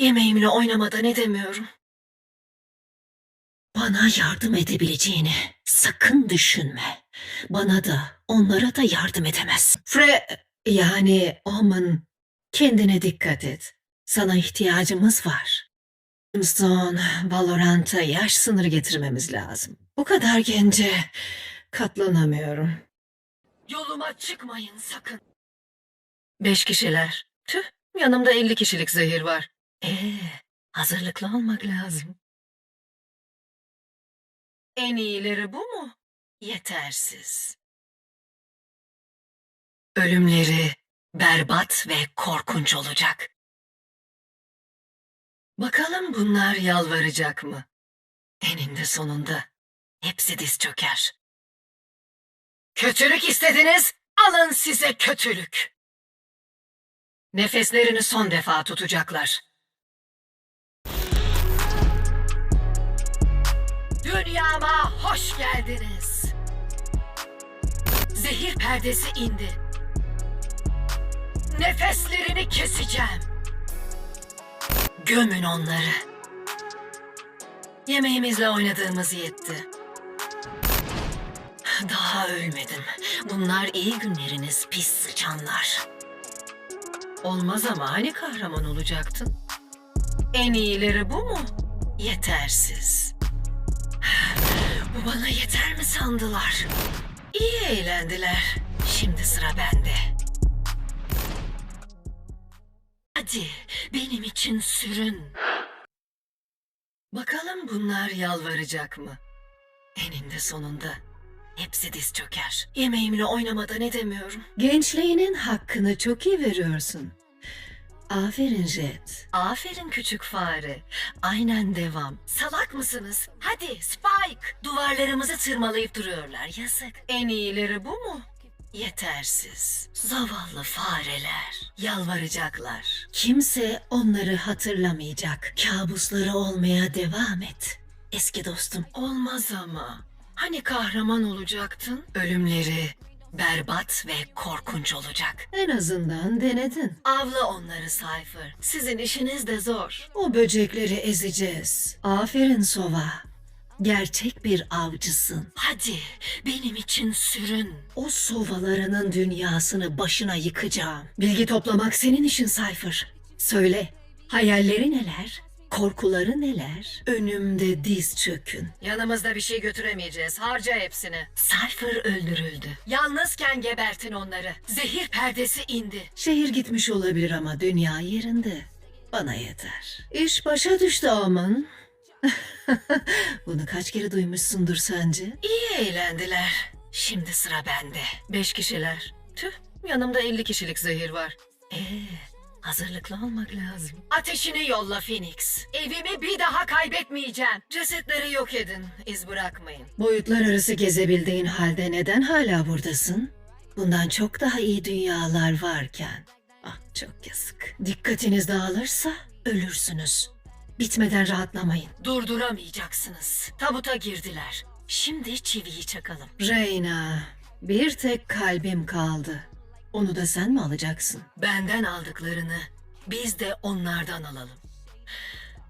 Yemeğimle oynamadan edemiyorum. Bana yardım edebileceğini sakın düşünme. Bana da onlara da yardım edemezsin. Fre... Yani Omen kendine dikkat et. Sana ihtiyacımız var. Son Valorant'a yaş sınırı getirmemiz lazım. Bu kadar gence katlanamıyorum. Yoluma çıkmayın sakın. Beş kişiler. Tüh, yanımda elli kişilik zehir var. Ee, hazırlıklı olmak lazım. En iyileri bu mu? Yetersiz. Ölümleri berbat ve korkunç olacak. Bakalım bunlar yalvaracak mı? Eninde sonunda hepsi diz çöker. Kötülük istediniz, alın size kötülük. Nefeslerini son defa tutacaklar. Dünyama hoş geldiniz. Zehir perdesi indi. Nefeslerini keseceğim. Gömün onları. Yemeğimizle oynadığımız yetti. Daha ölmedim. Bunlar iyi günleriniz pis sıçanlar. Olmaz ama hani kahraman olacaktın? En iyileri bu mu? Yetersiz. Bu bana yeter mi sandılar? İyi eğlendiler. Şimdi sıra bende. Hadi benim için sürün. Bakalım bunlar yalvaracak mı? Eninde sonunda hepsi diz çöker. Yemeğimle oynamadan edemiyorum. Gençliğinin hakkını çok iyi veriyorsun. Aferin Jet. Aferin küçük fare. Aynen devam. Salak mısınız? Hadi Spike. Duvarlarımızı tırmalayıp duruyorlar. Yazık. En iyileri bu mu? Yetersiz. Zavallı fareler. Yalvaracaklar. Kimse onları hatırlamayacak. Kabusları olmaya devam et. Eski dostum. Olmaz ama. Hani kahraman olacaktın? Ölümleri berbat ve korkunç olacak. En azından denedin. Avla onları Cypher. Sizin işiniz de zor. O böcekleri ezeceğiz. Aferin Sova. Gerçek bir avcısın. Hadi benim için sürün. O sovalarının dünyasını başına yıkacağım. Bilgi toplamak senin işin Cypher. Söyle, hayalleri neler? Korkuları neler? Önümde diz çökün. Yanımızda bir şey götüremeyeceğiz. Harca hepsini. Cypher öldürüldü. Yalnızken gebertin onları. Zehir perdesi indi. Şehir gitmiş olabilir ama dünya yerinde. Bana yeter. İş başa düştü aman. Bunu kaç kere duymuşsundur sence? İyi eğlendiler. Şimdi sıra bende. Beş kişiler. Tüh, yanımda elli kişilik zehir var. Ee, hazırlıklı olmak lazım. Ateşini yolla Phoenix. Evimi bir daha kaybetmeyeceğim. Cesetleri yok edin, iz bırakmayın. Boyutlar arası gezebildiğin halde neden hala buradasın? Bundan çok daha iyi dünyalar varken. Ah çok yazık. Dikkatiniz dağılırsa ölürsünüz. Bitmeden rahatlamayın. Durduramayacaksınız. Tabuta girdiler. Şimdi çiviyi çakalım. Reyna, bir tek kalbim kaldı. Onu da sen mi alacaksın? Benden aldıklarını biz de onlardan alalım.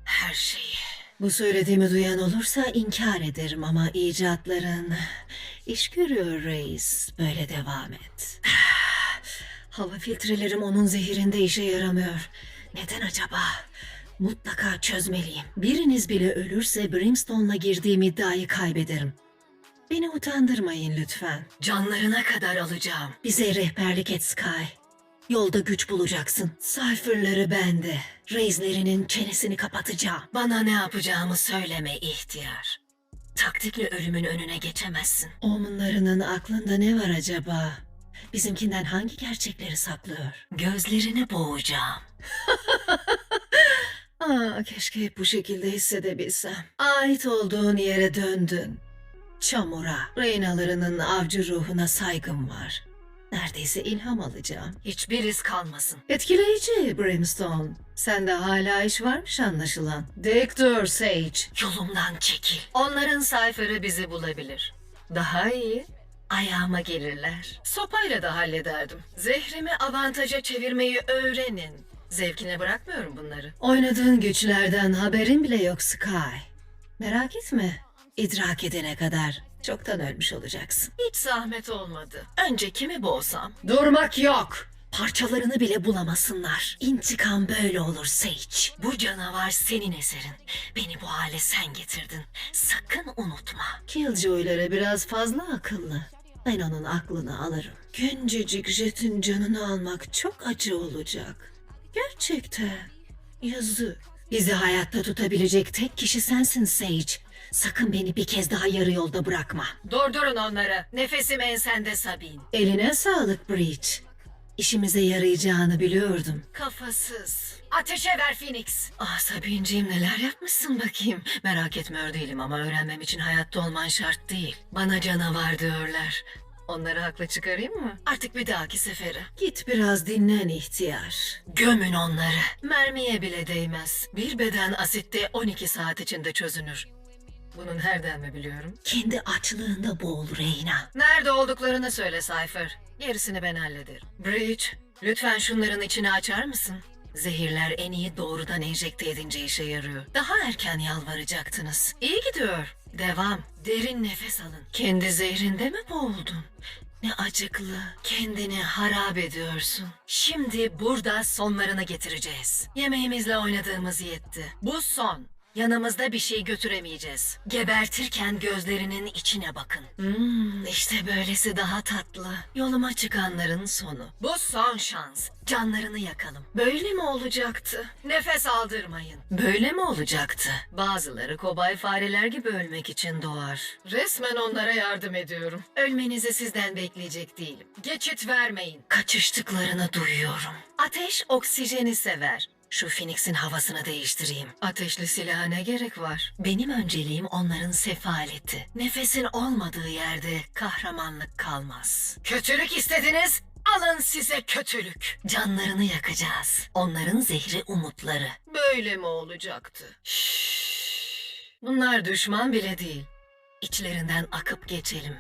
Her şeyi. Bu söylediğimi duyan olursa inkar ederim ama icatların iş görüyor reis. Böyle devam et. Hava filtrelerim onun zehirinde işe yaramıyor. Neden acaba? Mutlaka çözmeliyim. Biriniz bile ölürse Brimstone'la girdiğim iddiayı kaybederim. Beni utandırmayın lütfen. Canlarına kadar alacağım. Bize rehberlik et Sky. Yolda güç bulacaksın. Cypher'ları bende. Reislerinin çenesini kapatacağım. Bana ne yapacağımı söyleme ihtiyar. Taktikle ölümün önüne geçemezsin. Omunlarının aklında ne var acaba? Bizimkinden hangi gerçekleri saklıyor? Gözlerini boğacağım. Aa, keşke hep bu şekilde hissedebilsem. Ait olduğun yere döndün. Çamura, Reynalarının avcı ruhuna saygım var. Neredeyse ilham alacağım. Hiçbir iz kalmasın. Etkileyici Brimstone. Sende hala iş varmış anlaşılan. Dik dur Sage. Yolumdan çekil. Onların sayfırı bizi bulabilir. Daha iyi. Ayağıma gelirler. Sopayla da hallederdim. Zehrimi avantaja çevirmeyi öğrenin. Zevkine bırakmıyorum bunları. Oynadığın güçlerden haberin bile yok Sky. Merak etme. İdrak edene kadar çoktan ölmüş olacaksın. Hiç zahmet olmadı. Önce kimi boğsam? Durmak yok. Parçalarını bile bulamasınlar. İntikam böyle olur Sage. Bu canavar senin eserin. Beni bu hale sen getirdin. Sakın unutma. Killjoy'lara biraz fazla akıllı. Ben onun aklını alırım. Gencecik Jet'in canını almak çok acı olacak. Gerçekten. Yazık. Bizi hayatta tutabilecek tek kişi sensin Sage. Sakın beni bir kez daha yarı yolda bırakma. Durdurun onları. Nefesim ensende Sabine. Eline sağlık Breach. İşimize yarayacağını biliyordum. Kafasız. Ateşe ver Phoenix. Ah Sabine'ciğim neler yapmışsın bakayım. Merak etmiyor değilim ama öğrenmem için hayatta olman şart değil. Bana canavar diyorlar. Onları haklı çıkarayım mı? Artık bir dahaki sefere. Git biraz dinlen ihtiyar. Gömün onları. Mermiye bile değmez. Bir beden asitte 12 saat içinde çözünür. Bunu nereden mi biliyorum? Kendi açlığında boğul Reyna. Nerede olduklarını söyle Cypher. Gerisini ben hallederim. Breach, lütfen şunların içini açar mısın? Zehirler en iyi doğrudan enjekte edince işe yarıyor. Daha erken yalvaracaktınız. İyi gidiyor. Devam. Derin nefes alın. Kendi zehrinde mi boğuldun? Ne acıklı. Kendini harap ediyorsun. Şimdi burada sonlarını getireceğiz. Yemeğimizle oynadığımız yetti. Bu son. Yanımızda bir şey götüremeyeceğiz. Gebertirken gözlerinin içine bakın. Hmm, işte böylesi daha tatlı. Yoluma çıkanların sonu. Bu son şans. Canlarını yakalım. Böyle mi olacaktı? Nefes aldırmayın. Böyle mi olacaktı? Bazıları kobay fareler gibi ölmek için doğar. Resmen onlara yardım ediyorum. Ölmenizi sizden bekleyecek değilim. Geçit vermeyin. Kaçıştıklarını duyuyorum. Ateş oksijeni sever. Şu Phoenix'in havasını değiştireyim. Ateşli silaha ne gerek var? Benim önceliğim onların sefaleti. Nefesin olmadığı yerde kahramanlık kalmaz. Kötülük istediniz? Alın size kötülük. Canlarını yakacağız. Onların zehri umutları. Böyle mi olacaktı? Şşş. Bunlar düşman bile değil. İçlerinden akıp geçelim.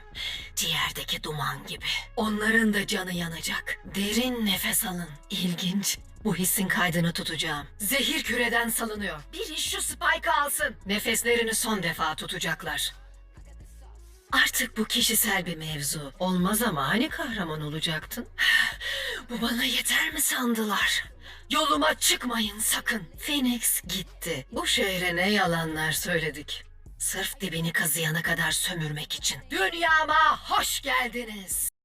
Ciğerdeki duman gibi. Onların da canı yanacak. Derin nefes alın. İlginç. Bu hissin kaydını tutacağım. Zehir küreden salınıyor. Biri şu spike'ı alsın. Nefeslerini son defa tutacaklar. Artık bu kişisel bir mevzu. Olmaz ama hani kahraman olacaktın? Bu bana yeter mi sandılar? Yoluma çıkmayın sakın. Phoenix gitti. Bu şehre ne yalanlar söyledik. Sırf dibini kazıyana kadar sömürmek için. Dünyama hoş geldiniz.